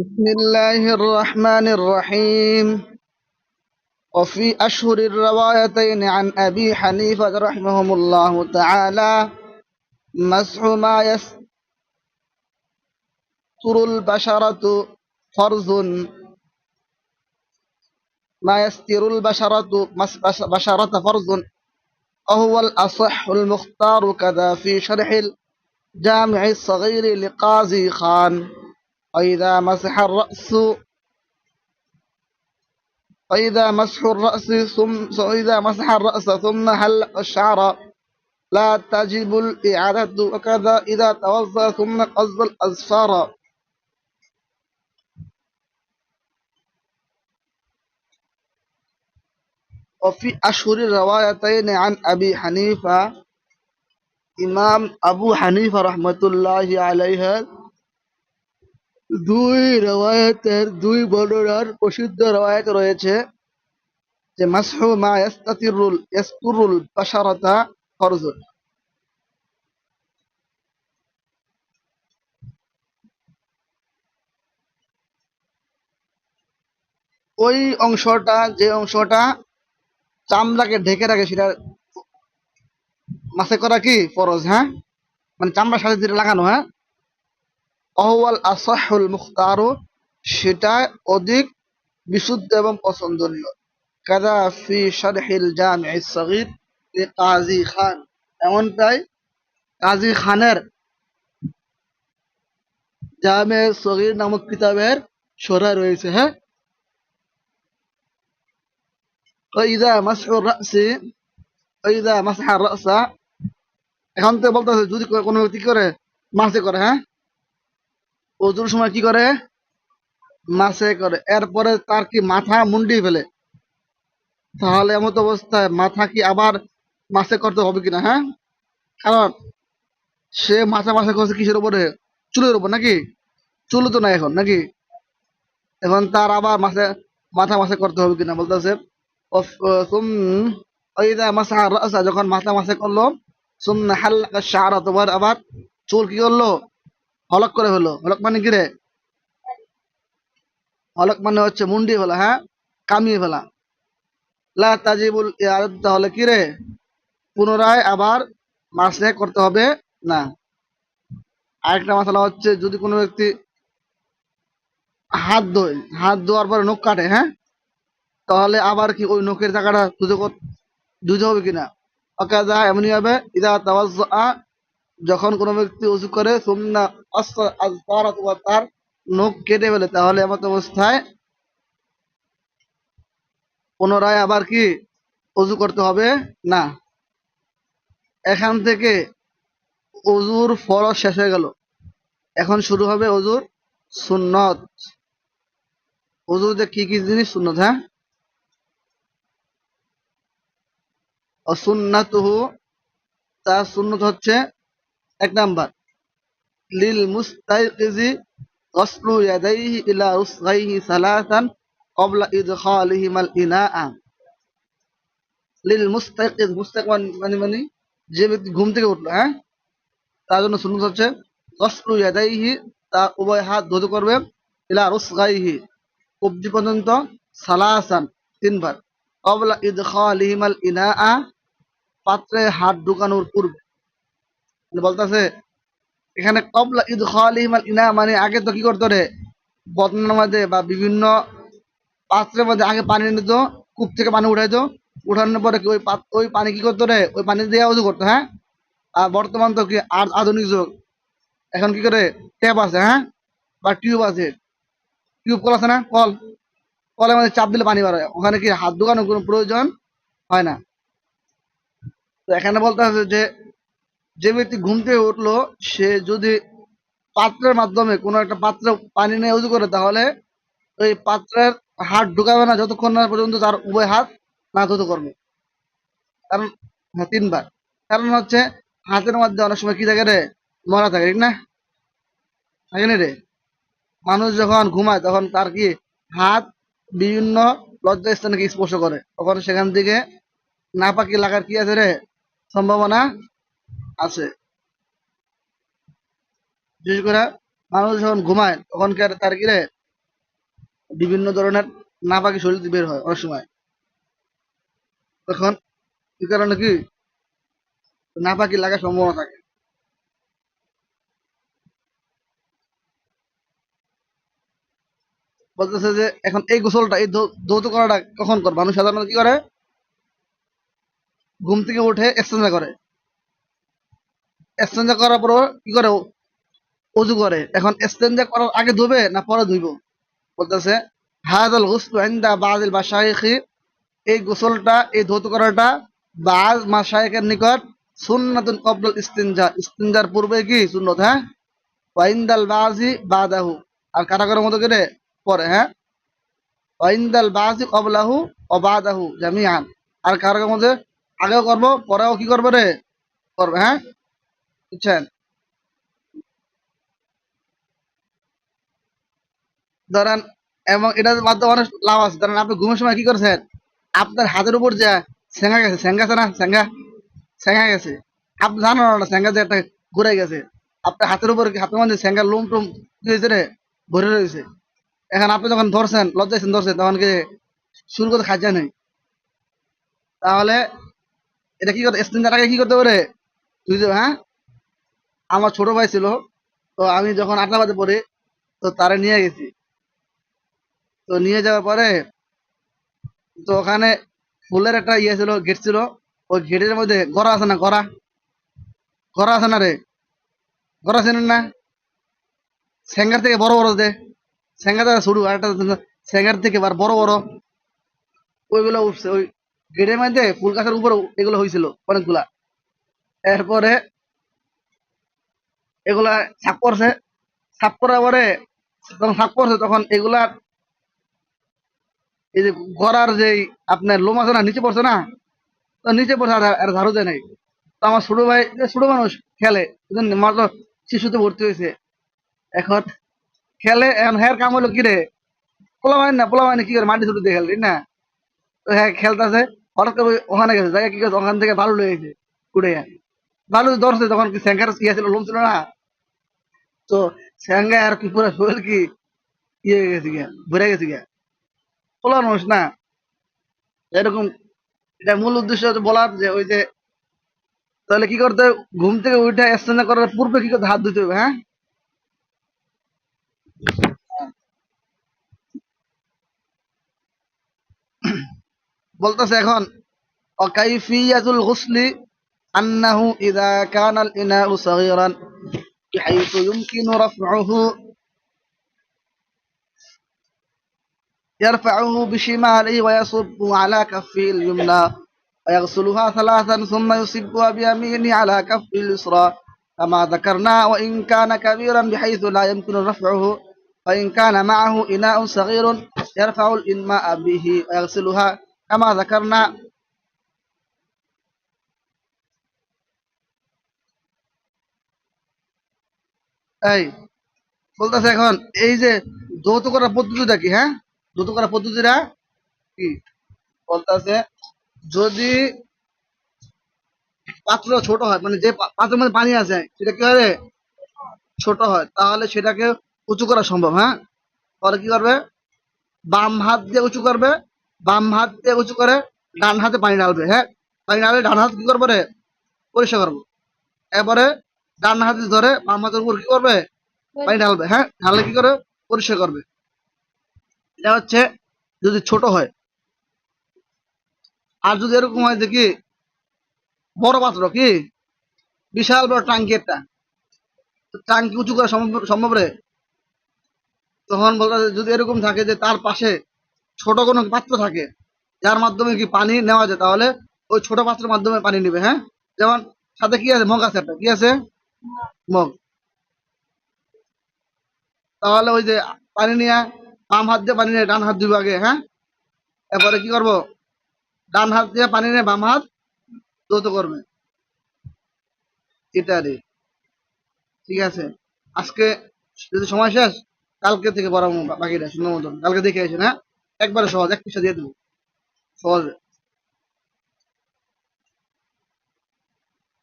بسم الله الرحمن الرحيم. وفي أشهر الروايتين عن أبي حنيفة رحمه الله تعالى مسح ما يستر البشرة فرض ما يستر البشرة بشرة فرض وهو الأصح المختار كذا في شرح الجامع الصغير لقاضي خان. وإذا مسح الرأس وإذا مسح الرأس ثم وإذا مسح الرأس ثم حلق الشعر لا تجب الإعادة وكذا إذا توضأ ثم قص الأظفار وفي أشهر الروايتين عن أبي حنيفة إمام أبو حنيفة رحمة الله عليه দুই রওয়ায়াতের দুই বর্ণনার প্রসিদ্ধ রওয়ায়াত রয়েছে যে, মাসহু মা ইয়াস্তাতিরুল, ইয়াস্তুরুল বাশারাতা ফরজুন। ওই অংশটা, যে অংশটা চামড়াকে ঢেকে রাখে, সেটা মাসে করা কি? ফরজ হ্যাঁ? মানে চামড়ার সাথে যেটা লাগানো হ্যাঁ? অহওয়াল আসাহুল মুখতারও সেটা অধিক বিশুদ্ধ এবং পছন্দনীয়। কাদা ফি শারহিল জামি সগির কাজী খান। এমনটাই কাজী খানের জামে সগির নামক কিতাবের সরা রয়েছে হ্যাঁ? ইদা মাসহ রাসে ইদা মাসহা রাসা। এখন তো বলতেছে যদি কোনো ব্যক্তি করে, মাসে করে হ্যাঁ? ওজুর সময় কি করে? মাসে করে। এরপরে তার কি মাথা মুন্ডি ফেলে? তাহলে এমত অবস্থায় মাথা কি আবার মাসে করতে হবে কিনা হ্যাঁ? কারণ সে মাথা মাসে করছে কিসের উপরে? চুলের উপর নাকি? চুল তো নাই এখন নাকি? এখন তার আবার মাসে মাথা মাসে করতে হবে কিনা বলতেছে। যখন মাথা মাসে করল সুম্মা হাল্লাকা শাআরা তোমার আবার চুল কি করল? হলক করে ফেলো হলক মানে কি রে? হলক মানে হচ্ছে মুন্ডি ফেলা হ্যাঁ? কামিয়ে ফেলা। লা তাজিবুল তাহলে কি রে? পুনরায় আবার মাসে করতে হবে না। আরেকটা মশলা হচ্ছে, যদি কোনো ব্যক্তি হাত ধোয়, হাত ধোয়ার পরে নখ কাটে হ্যাঁ? তাহলে আবার কি ওই নখের জায়গাটা ধুতে ধুতে হবে কিনা? অকাজা এমনই হবে, ইদা তাওয়াজ্জা যখন কোনো ব্যক্তি উজু করে, সুন্না আজফার অথবা তার নখ কেটে ফেলে, তাহলে এমত অবস্থায় পুনরায় আবার কি উজু করতে হবে? না। এখান থেকে অজুর ফরজ শেষ হয়ে গেল। এখন শুরু হবে অজুর সুন্নত। অজুতে কি কি জিনিস সুন্নত হ্যাঁ? অসুন্নাতুহু, তার সুন্নত হচ্ছে এক নাম্বার। লিল মুস্তাইকিজি গসলু ইয়াদাইহি ইলা রুসগাইহি সালাসান ক্বাবলা ইদখালিহিমাল ইনাআ। লিল মুস্তাইকিজ, মুস্তাইক মানে মানে যে ব্যক্তি ঘুম থেকে উঠল হ্যাঁ? তার জন্য সুন্নত হচ্ছে গসলু ইয়াদাইহি, তার উভয় হাত ধুতে করবে ইলা রুসগাইহি কবজি পর্যন্ত সালাসান তিনবার। ক্বাবলা ইদখালিহিমাল ইনাআ, পাত্রে হাত ঢুকানোর পূর্বে। মানে বলতেছে, এখানে কবলা ঈদ খালিমাল ইনা মানে আগে তো কি করতো রে? বদনার মধ্যে বা বিভিন্ন পাত্রের মধ্যে আগে পানি নিত কূপ থেকে পানি উঠাইতো। উঠানোর পরে ওই ওই পানি কি করতো রে? ওই পানি দিয়ে উজু করতো হ্যাঁ? আর বর্তমান তো কি আধুনিক যুগ। এখন কি করে? ট্যাপ আছে হ্যাঁ? বা টিউব আছে। টিউব কল আছে না? কল। কলের মধ্যে চাপ দিলে পানি বার হয়। ওখানে কি হাত ধোকানোর কোনো প্রয়োজন হয় না। তো এখানে বলতে আছে যে যে ব্যক্তি ঘুম থেকে উঠল, সে যদি পাত্রের মাধ্যমে কোনো একটা পাত্রে পানি নিয়ে উজু করে, তাহলে ওই পাত্রের হাত ঢুকাবে না যতক্ষণ না পর্যন্ত তার উভয় হাত না ধুতে করবে। কারণ হ্যাঁ তিনবার। কারণ হচ্ছে, হাতের মধ্যে অনেক সময় কি থাকে রে? মরা থাকে, ঠিক না? থাকে না রে? মানুষ যখন ঘুমায়, তখন তার কি? হাত বিভিন্ন লজ্জা স্থানে স্পর্শ করে। তখন সেখান থেকে নাপাকি লাগার কি আছে রে? সম্ভাবনা আছে। বিশেষ করে মানুষ যখন ঘুমায় তখন তার কি রে বিভিন্ন ধরনের নাপাকি শরীর বের হয় অনেক সময়। তখন কি কারণে কি? নাপাকি লাগার সম্ভাবনা থাকে। বলতেছে যে এখন এই গোসলটা, এই ধৌত করাটা কখন কর? মানুষ সাধারণত কি করে? ঘুম থেকে উঠে এক্সচেঞ্জা করে। এক্সচেঞ্জা করার পর কি করে? অজু করে। এখন এক্সচেঞ্জা করার আগে ধুবে না পরে ধুইব? বলতেছে হাদাল গুসলু ইনদা বাযিল মাশাইখি। এই গোসলটা, এই ধৌত করাটা বাজ মাশাইখের নিকট সুন্নাতুন কবলাল ইস্তিনজা। ইস্তিনজার পূর্বে কি সুন্নত হ্যাঁ? ওয়াইন্দাল বাজি বাদাহু। আর কারাগারের মতো করে পরে হ্যাঁ? ওয়াইন্দাল বাজি কবলাহু ও বাদাহু জামিআন। আর কারাগারের মধ্যে আগেও করব, পরেও কি করবে রে? করবে হ্যাঁ? বুঝছেন? ধরেন, এবং এটার মাধ্যমে অনেক লাভ আছে। ধরেন, আপনি ঘুমের সময় কি করছেন? আপনার হাতের উপর যে সেঙ্গা গেছে, সেঙ্গা আছে না? সেঙ্গা? সেঙ্গা গেছে। আপনি জানেন না, সেঙ্গা যে একটা ঘুরে গেছে। আপনার হাতের উপর হাতের মধ্যে সেঙ্গার লোম টোম ভরে রয়েছে। এখন আপনি যখন ধরছেন লজ্জাইছেন ধরছেন, তখন কি শুরু করতে খাজা নেই? তাহলে এটা কি করতে আগে কি করতে পারে হ্যাঁ? আমার ছোট ভাই ছিল, তো আমি যখন আটলাবাদে পড়ি, তো তারে নিয়ে গেছি। তো নিয়ে যাওয়ার পরে, তো ওখানে ফুলের একটা ইয়ে ছিল, গেট ছিল। ওই গেটের মধ্যে গড়া আছে না, গড়া? গড়া আছে না রে? গড়া চেনেন না? স্যাঙ্গার থেকে বড় বড় দে। স্যাঙ্গার শুরু আর একটা স্যাঙ্গার থেকে আবার বড় বড়। ওইগুলো উঠছে, ওই গেটের মধ্যে ফুল গাছের উপরে এগুলো হয়েছিল অনেকগুলা। এরপরে এগুলা সাপ করছে। সাপ করার পরে যখন সাপ করছে, তখন এগুলা এই যে গড়ার যে আপনার লোম আছে না, নিচে পড়ছে না, তো নিচে পড়ছে আর ঝাড়ু দেয় নাই। তো আমার ছোট ভাই ছোট মানুষ, খেলে? মাত্র শিশুতে ভর্তি হয়েছে। এখন খেলে, এখন হ্যার কাম হলো কি রে? পোলা মানে না, পোলা মানে কি করে? মাটি ছুটে দিয়ে খেলে না? তো হ্যাঁ খেলতেছে। হঠাৎ করে ওখানে গেছে জায়গা কি করছে ওখান থেকে ভালো লেগে গেছে উড়ে বালু ধরছে তখন কি স্যাঙ্গার ইয়ে ছিল, লোম ছিল না? তো স্যাঙ্গা আর কি পুরো শরীর কি ইয়ে হয়ে গেছে গিয়া, ভরে গেছে গিয়া। পোলা মানুষ না। এরকম এটা মূল উদ্দেশ্য বলার যে ওই যে তাহলে কি করতে হবে? ঘুম থেকে উঠে স্নান করার পূর্বে কি করতে হাত ধুতে হবে হ্যাঁ? বলতেছে এখন, অকাইফিয়াতুল গুসলি أنه إذا كان الإناء صغيرا بحيث يمكن رفعه يرفعه بشماله ويصب على كفه اليمنى ويغسلها ثلاثا ثم يصبها بيمينه على كفه اليسرى. كما ذكرنا وإن كان كبيرا بحيث لا يمكن رفعه وإن كان معه إناء صغير يرفع الإناء به ويغسلها. كما ذكرنا এই, বলতেছে এখন, এই যে যৌথ করার পদ্ধতিটা কি হ্যাঁ? যৌথ করার পদ্ধতিটা কি? বলতেছে, যদি পাত্র ছোট হয় মানে যে পাত্রের মধ্যে পানি আছে, সেটা কি হবে ছোট হয়, তাহলে সেটাকে উঁচু করা সম্ভব হ্যাঁ? তাহলে কি করবে? বাম হাত দিয়ে উঁচু করবে, বাম হাত দিয়ে উঁচু করে ডান হাতে পানি ঢালবে হ্যাঁ? পানি ঢালে ডান হাত কি করব রে? পরিষ্কার করব। এরপরে ডান হাতে ধরে বাম হাতের উপর কি করবে? পানি ঢালবে। হ্যাঁ ঢাললে কি করে পরিষ্কার করবে। এটা হচ্ছে যদি ছোট হয়। আর যদি এরকম হয় দেখি বড় পাত্র কি? বিশাল বড় টাঙ্কি একটা। টাঙ্কি উঁচু করা সম্ভব সম্ভব রে? তখন বলতে যদি এরকম থাকে যে তার পাশে ছোট কোনো পাত্র থাকে যার মাধ্যমে কি পানি নেওয়া যায় তাহলে ওই ছোট পাত্রের মাধ্যমে পানি নেবে হ্যাঁ? যেমন সাথে কি আছে? মগ আছে একটা। কি আছে? মগ। তাহলে ওই যে পানি নিয়ে বাম হাত দিয়ে পানি নিয়ে ডান হাত দুই আগে হ্যাঁ? এরপরে কি করব? ডান হাত দিয়ে পানি নিয়ে বাম হাত দ্রুত করবে। রে ঠিক আছে? আজকে যদি সময় শেষ, কালকে থেকে পড়াবো বাকিটা, সুন্দর মতন। কালকে দেখে আসেন হ্যাঁ? একবারে সহজ, এক পয়সা দিয়ে দেবো। সহজে।